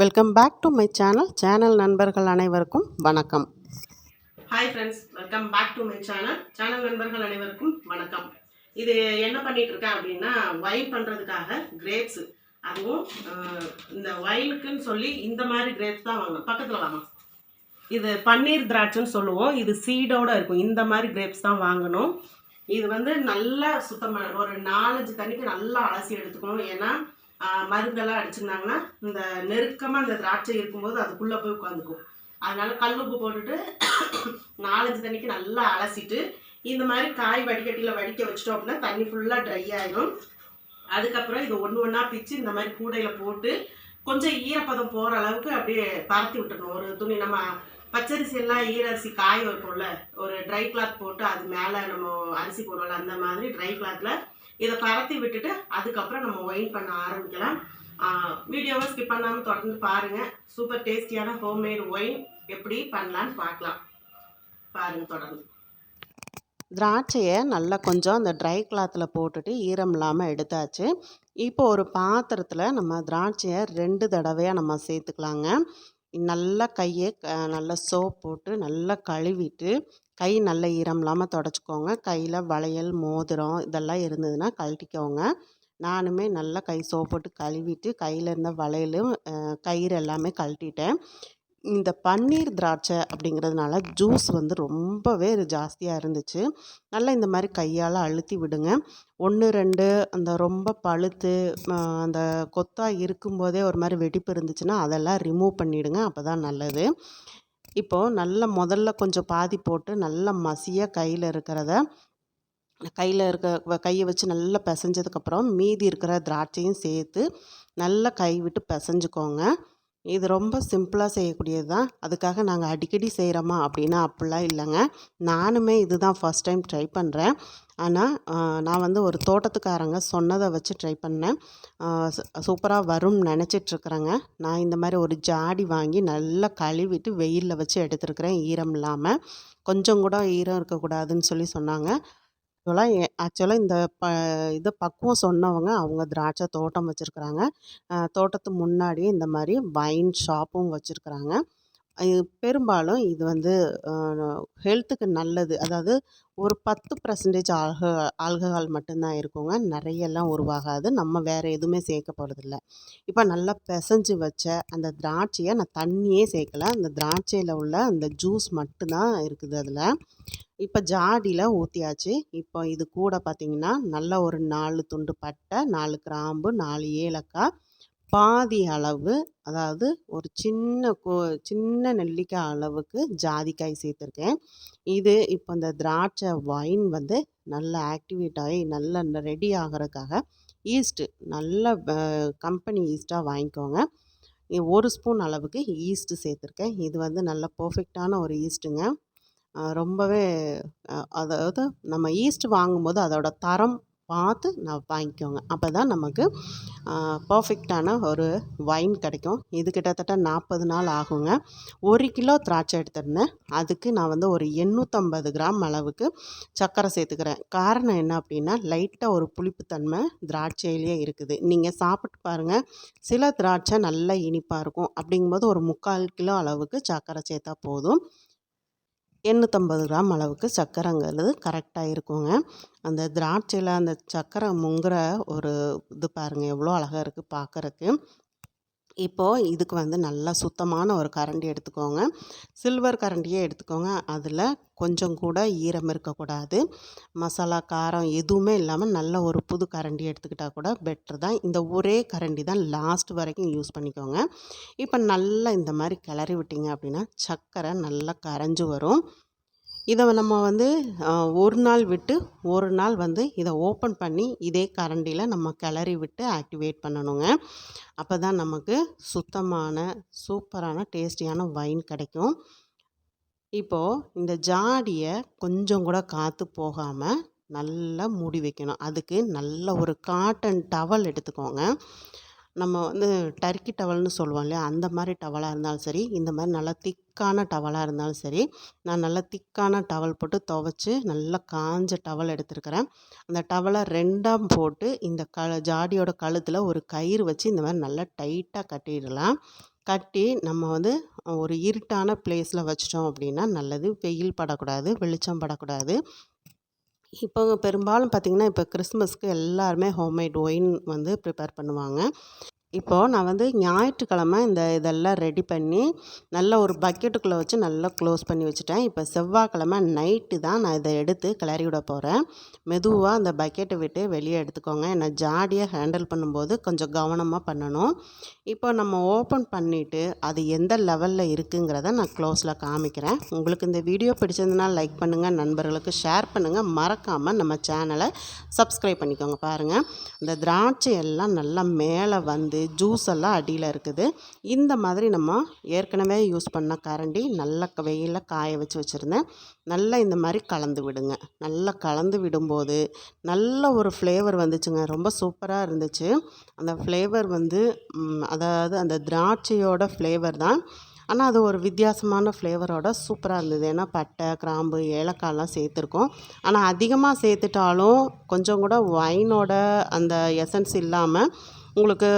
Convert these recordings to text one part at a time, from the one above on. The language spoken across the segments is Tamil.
Welcome back to my channel channel நண்பர்கள் அனைவருக்கும் வணக்கம். Hi friends welcome back to my channel channel நண்பர்கள் அனைவருக்கும் வணக்கம். இது என்ன பண்ணிட்டு இருக்கேன் அப்படின்னா வைன் பண்ணுறதுக்காக கிரேப்ஸ் அதுவும் இந்த வைனுக்குன்னு சொல்லி இந்த மாதிரி கிரேப்ஸ் தான் வாங்கணும் பக்கத்தில் வாங்க. இது பன்னீர் திராட்சைன்னு சொல்லுவோம். இது சீடோட இருக்கும். இந்த மாதிரி கிரேப்ஸ் தான் வாங்கணும். இது வந்து நல்லா சுத்தமான ஒரு நாலஞ்சு தண்ணிக்கு நல்லா அலசி எடுத்துக்கணும். ஏன்னா மருந்தெல்லாம் அடிச்சிருந்தாங்கன்னா இந்த நெருக்கமாக இந்த திராட்சை இருக்கும்போது அதுக்குள்ளே போய் உட்காந்துக்கும். அதனால் கல் உப்பு போட்டுட்டு நாலஞ்சு தண்ணிக்கு நல்லா அலசிட்டு இந்த மாதிரி காய் வடிகட்டியில் வடிக்க வச்சிட்டோம் அப்படின்னா தண்ணி ஃபுல்லாக ட்ரை ஆகிடும் அதுக்கப்புறம் இதை ஒன்று ஒன்றா பிச்சு இந்த மாதிரி கூடையில் போட்டு கொஞ்சம் ஈரப்பதம் போகிற அளவுக்கு அப்படியே பரத்தி விட்டுறணும் ஒரு துணி நம்ம பச்சரிசி எல்லாம் ஈரரிசி காய வைப்போம்ல ஒரு ட்ரை கிளாத் போட்டு அது மேலே நம்ம அரிசி போடுவோம்ல அந்த மாதிரி ட்ரை கிளாத்தில் இதை பரத்தி விட்டுட்டு அதுக்கப்புறம் நம்ம ஒயின் பண்ண ஆரம்பிக்கலாம். வீடியோவை ஸ்கிப் பண்ணாமல் தொடர்ந்து பாருங்கள் சூப்பர் டேஸ்டியான ஹோம்மேட் ஒயின் எப்படி பண்ணலான்னு பார்க்கலாம். பாருங்கள் தொடர்ந்து. திராட்சையை நல்லா கொஞ்சம் அந்த ட்ரை கிளாத்தில் போட்டுட்டு ஈரம் இல்லாமல் எடுத்தாச்சு. இப்போ ஒரு பாத்திரத்தில் நம்ம திராட்சையை ரெண்டு தடவையாக நம்ம சேர்த்துக்கலாங்க. நல்லா கையை நல்லா சோப் போட்டு நல்லா கழுவிட்டு கை நல்ல ஈரம் இல்லாமல் தொடச்சிக்கோங்க. கையில் வளையல் மோதிரம் இதெல்லாம் இருந்ததுன்னா கழட்டிக்கோங்க. நானுமே நல்லா கை சோப்போட்டு கழுவிட்டு கையில் இருந்த வளையலும் கயிறு எல்லாமே கழட்டிட்டேன். இந்த பன்னீர் திராட்சை அப்படிங்கிறதுனால ஜூஸ் வந்து ரொம்பவே ஜாஸ்தியாக இருந்துச்சு. நல்லா இந்த மாதிரி கையால் அழுத்தி விடுங்க. ஒன்று ரெண்டு அந்த ரொம்ப பழுத்து அந்த கொத்தா இருக்கும்போதே ஒரு மாதிரி வெடிப்பு இருந்துச்சுன்னா அதெல்லாம் ரிமூவ் பண்ணிவிடுங்க அப்போ தான் நல்லது. இப்போது நல்லா முதல்ல கொஞ்சம் பாதி போட்டு நல்லா மசியாக கையில் இருக்கிறத கையில் இருக்க வ- கையை வச்சு நல்லா பிசைஞ்சதுக்கப்புறம் மீதி இருக்கிற திராட்சையும் சேர்த்து நல்லா கை விட்டு பிசைஞ்சுக்கோங்க. இது ரொம்ப சிம்பிளாக செய்யக்கூடியது தான் அதுக்காக நாங்கள் அடிக்கடி செய்கிறோமா அப்படின்னா அப்படிலாம் இல்லைங்க. நானுமே இதுதான் ஃபஸ்ட் டைம் ட்ரை பண்ணுறேன் ஆனால் நான் வந்து ஒரு தோட்டத்துக்காரங்க சொன்னதை வச்சு ட்ரை பண்ணேன். சூப்பராக வரும்னு நினச்சிட்ருக்குறேங்க நான் இந்த மாதிரி ஒரு ஜாடி வாங்கி நல்லா கழுவிட்டு வெயிலில் வச்சு எடுத்துருக்குறேன் ஈரம் இல்லாமல் கொஞ்சம் கூட ஈரம் இருக்கக்கூடாதுன்னு சொல்லி சொன்னாங்க. ஆக்சுவலாக ஆக்சுவலாக இந்த ப இது பக்குவம் சொன்னவங்க அவங்க திராட்சை தோட்டம் வச்சுருக்குறாங்க. தோட்டத்து முன்னாடியே இந்த மாதிரி வைன் ஷாப்பும் வச்சுருக்குறாங்க. பெரும்பாலும் இது வந்து ஹெல்த்துக்கு நல்லது. அதாவது ஒரு பத்து பர்சன்டேஜ் ஆல்க ஆல்கஹால் மட்டும்தான் இருக்குங்க. நிறையெல்லாம் உருவாகாது. நம்ம வேறு எதுவுமே சேர்க்க போகிறதில்ல இப்போ நல்லா பிசைஞ்சு வச்ச அந்த திராட்சையை நான் தண்ணியே சேர்க்கல. அந்த திராட்சையில் உள்ள அந்த ஜூஸ் மட்டும்தான் இருக்குது அதில். இப்போ ஜாடியில் ஊற்றியாச்சு இப்போ இது கூட பார்த்திங்கன்னா நல்ல ஒரு நாலு துண்டு பட்டை நாலு கிராம்பு நாலு ஏலக்காய் பாதி அளவு அதாவது ஒரு சின்ன கோ சின்ன நெல்லிக்காய் அளவுக்கு ஜாதிக்காய் சேர்த்துருக்கேன். இது இப்போ இந்த திராட்சை வைன் வந்து நல்லா ஆக்டிவேட் ஆகி நல்லா ரெடி ஆகிறதுக்காக ஈஸ்ட்டு நல்ல கம்பெனி ஈஸ்ட்டாக வாங்கிக்கோங்க. ஒரு ஸ்பூன் அளவுக்கு ஈஸ்ட்டு சேர்த்துருக்கேன். இது வந்து நல்ல பர்ஃபெக்டான ஒரு ஈஸ்ட்டுங்க. ரொம்பவே அதாவது நம்ம ஈஸ்ட் வாங்கும்போது அதோட தரம் பார்த்து நான் வாங்கிக்கோங்க. அப்போ தான் நமக்கு பர்ஃபெக்டான ஒரு வைன் கிடைக்கும். இது கிட்டத்தட்ட நாற்பது நாள் ஆகுங்க. ஒரு கிலோ திராட்சை எடுத்துருந்தேன். அதுக்கு நான் வந்து ஒரு எண்ணூற்றம்பது கிராம் அளவுக்கு சர்க்கரை சேர்த்துக்கிறேன். காரணம் என்ன அப்படின்னா லைட்டாக ஒரு புளிப்புத்தன்மை திராட்சையிலேயே இருக்குது. நீங்கள் சாப்பிட்டு பாருங்கள் சில திராட்சை நல்லா இனிப்பாக இருக்கும். அப்படிங்கும்போது ஒரு முக்கால் கிலோ அளவுக்கு சர்க்கரை சேர்த்தா போதும். எண்ணூற்றம்பது கிராம் அளவுக்கு சர்க்கரைங்கிறது கரெக்டாக இருக்குங்க. அந்த திராட்சையில் அந்த சர்க்கரை முங்குற ஒரு இது பாருங்கள் எவ்வளோ அழகாக இருக்குது பார்க்குறக்கு இப்போது இதுக்கு வந்து நல்லா சுத்தமான ஒரு கரண்டி எடுத்துக்கோங்க. சில்வர் கரண்டியே எடுத்துக்கோங்க. அதில் கொஞ்சம் கூட ஈரம் இருக்கக்கூடாது. மசாலா காரம் எதுவுமே இல்லாமல் நல்ல ஒரு புது கரண்டி எடுத்துக்கிட்டால் கூட பெட்ரு தான். இந்த ஒரே கரண்டி தான் லாஸ்ட் வரைக்கும் யூஸ் பண்ணிக்கோங்க. இப்போ நல்லா இந்த மாதிரி கிளறி விட்டிங்க அப்படின்னா சர்க்கரை நல்லா கரைஞ்சி வரும். இதை நம்ம வந்து ஒரு நாள் விட்டு ஒரு நாள் வந்து இதை ஓப்பன் பண்ணி இதே கரண்டியில் நம்ம கிளறி விட்டு ஆக்டிவேட் பண்ணணுங்க. அப்போ தான் நமக்கு சுத்தமான சூப்பரான டேஸ்டியான வைன் கிடைக்கும். இப்போது இந்த ஜாடியை கொஞ்சம் கூட காற்று போகாமல் நல்லா மூடி வைக்கணும். அதுக்கு நல்ல ஒரு காட்டன் டவல் எடுத்துக்கோங்க. நம்ம வந்து டர்க்கி டவல்னு சொல்லுவோம் இல்லையா? அந்த மாதிரி டவலாக இருந்தாலும் சரி இந்த மாதிரி நல்லா திக்கான டவலாக இருந்தாலும் சரி நான் நல்லா திக்கான டவல் போட்டு துவைச்சி நல்லா காஞ்ச டவல் எடுத்துருக்கிறேன். அந்த டவலை ரெண்டாம் போட்டு இந்த க ஜாடியோட கழுத்தில் ஒரு கயிறு வச்சு இந்த மாதிரி நல்லா டைட்டாக கட்டிடலாம். கட்டி நம்ம வந்து ஒரு இருட்டான பிளேஸில் வச்சிட்டோம் அப்படின்னா நல்லது. வெயில் படக்கூடாது வெளிச்சம் படக்கூடாது. இப்போ பெரும்பாலும் பார்த்திங்கன்னா இப்போ கிறிஸ்மஸ்க்கு எல்லாருமே ஹோம்மேட் ஒயின் வந்து ப்ரிப்பேர் பண்ணுவாங்க. இப்போது நான் வந்து ஞாயிற்றுக்கிழமை இந்த இதெல்லாம் ரெடி பண்ணி நல்ல ஒரு பக்கெட்டுக்குள்ளே வச்சு நல்லா க்ளோஸ் பண்ணி வச்சுட்டேன். இப்போ செவ்வாய்க்கிழமை நைட்டு தான் நான் இதை எடுத்து கிளறி விட போகிறேன் மெதுவாக அந்த பக்கெட்டை விட்டு வெளியே எடுத்துக்கோங்க. ஏன்னா ஜாடியாக ஹேண்டில் பண்ணும்போது கொஞ்சம் கவனமாக பண்ணணும். இப்போ நம்ம ஓப்பன் பண்ணிவிட்டு அது எந்த லெவலில் இருக்குங்கிறத நான் க்ளோஸில் காமிக்கிறேன். உங்களுக்கு இந்த வீடியோ பிடிச்சிருந்தனா லைக் பண்ணுங்கள் நண்பர்களுக்கு ஷேர் பண்ணுங்கள் மறக்காமல் நம்ம சேனலை சப்ஸ்கிரைப் பண்ணிக்கோங்க பாருங்கள் இந்த திராட்சை எல்லாம் நல்லா மேலே வந்து ஜூஸ் எல்லாம் அடியில் இருக்குது. இந்த மாதிரி நம்ம ஏற்கனவே யூஸ் பண்ண கரண்டி நல்லா வெயிலில் காய வச்சு வச்சுருந்தேன். நல்லா இந்த மாதிரி கலந்து விடுங்க. நல்லா கலந்து விடும்போது நல்ல ஒரு ஃப்ளேவர் வந்துச்சுங்க. ரொம்ப சூப்பராக இருந்துச்சு. அந்த ஃப்ளேவர் வந்து அதாவது அந்த திராட்சையோட ஃப்ளேவர் தான். ஆனால் அது ஒரு வித்தியாசமான ஃப்ளேவரோட சூப்பராக இருந்தது. ஏன்னா பட்டை கிராம்பு ஏலக்காய்லாம் சேர்த்துருக்கோம். ஆனால் அதிகமாக சேர்த்துட்டாலும் கொஞ்சம் கூட ஒயினோட அந்த எசன்ஸ் இல்லாமல் உங்களுக்கு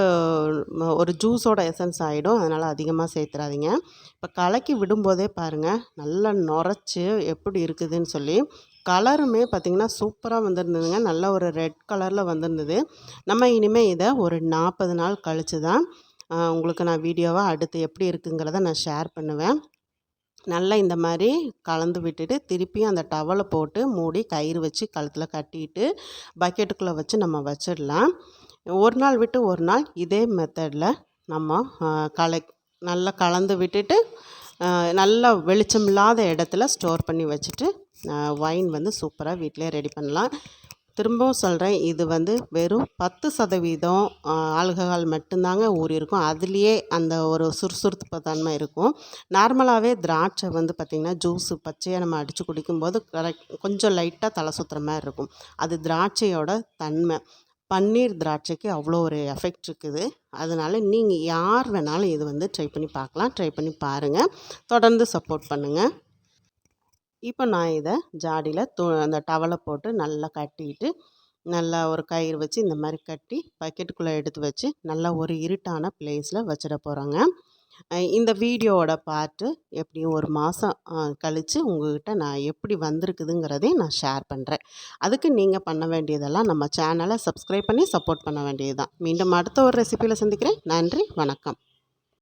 ஒரு ஜூஸோட எசன்ஸ் ஆகிடும் அதனால் அதிகமாக சேர்த்துறாதீங்க. இப்போ கலக்கி விடும்போதே பாருங்கள் நல்லா நுரைச்சி எப்படி இருக்குதுன்னு சொல்லி கலருமே பார்த்திங்கன்னா சூப்பராக வந்திருந்ததுங்க. நல்ல ஒரு ரெட் கலரில் வந்திருந்தது. நம்ம இனிமேல் இதை ஒரு நாற்பது நாள் கழித்து தான் உங்களுக்கு நான் வீடியோவாக அடுத்து எப்படி இருக்குங்கிறத நான் ஷேர் பண்ணுவேன். நல்லா இந்த மாதிரி கலந்து விட்டுட்டு திருப்பியும் அந்த டவலை போட்டு மூடி கயிறு வச்சு கழுத்தில் கட்டிட்டு பக்கெட்டுக்குள்ளே வச்சு நம்ம வச்சிடலாம். ஒரு நாள் விட்டு ஒரு நாள் இதே மெத்தடில் நம்ம கலை நல்லா கலந்து விட்டுட்டு நல்லா வெளிச்சம் இல்லாத இடத்துல ஸ்டோர் பண்ணி வச்சுட்டு ஒயின் வந்து சூப்பராக வீட்டிலே ரெடி பண்ணலாம். திரும்பவும் சொல்கிறேன் இது வந்து வெறும் பத்து சதவீதம் ஆல்கஹால் மட்டும்தாங்க ஊறியிருக்கும் அதுலேயே அந்த ஒரு சுறுசுறுப்பு தன்மை இருக்கும். நார்மலாகவே திராட்சை வந்து பார்த்திங்கன்னா ஜூஸு பச்சையாக நம்ம அடித்து குடிக்கும்போது கரெக்ட் கொஞ்சம் லைட்டாக தலை சுற்றுற மாதிரி இருக்கும். அது திராட்சையோட தன்மை. பன்னீர் திராட்சைக்கு அவ்வளோ ஒரு எஃபெக்ட் இருக்குது. அதனால் நீங்கள் யார் வேணாலும் இது வந்து ட்ரை பண்ணி பார்க்கலாம். ட்ரை பண்ணி பாருங்கள் தொடர்ந்து சப்போர்ட் பண்ணுங்கள் இப்போ நான் இதை ஜாடியில் து அந்த டவலை போட்டு நல்லா கட்டிட்டு நல்லா ஒரு கயிறு வச்சு இந்த மாதிரி கட்டி பக்கெட்டுக்குள்ளே எடுத்து வச்சு நல்லா ஒரு இருட்டான பிளேஸில் வச்சிட போகிறோங்க இந்த வீடியோவோட பார்ட்டு எப்படியும் ஒரு மாதம் கழித்து உங்கள்கிட்ட நான் எப்படி வந்திருக்குதுங்கிறதையும் நான் ஷேர் பண்ணுறேன் அதுக்கு நீங்கள் பண்ண வேண்டியதெல்லாம் நம்ம சேனலை சப்ஸ்கிரைப் பண்ணி சப்போர்ட் பண்ண வேண்டியது தான் மீண்டும் அடுத்த ஒரு ரெசிபியில் சந்திக்கிறேன். நன்றி வணக்கம்.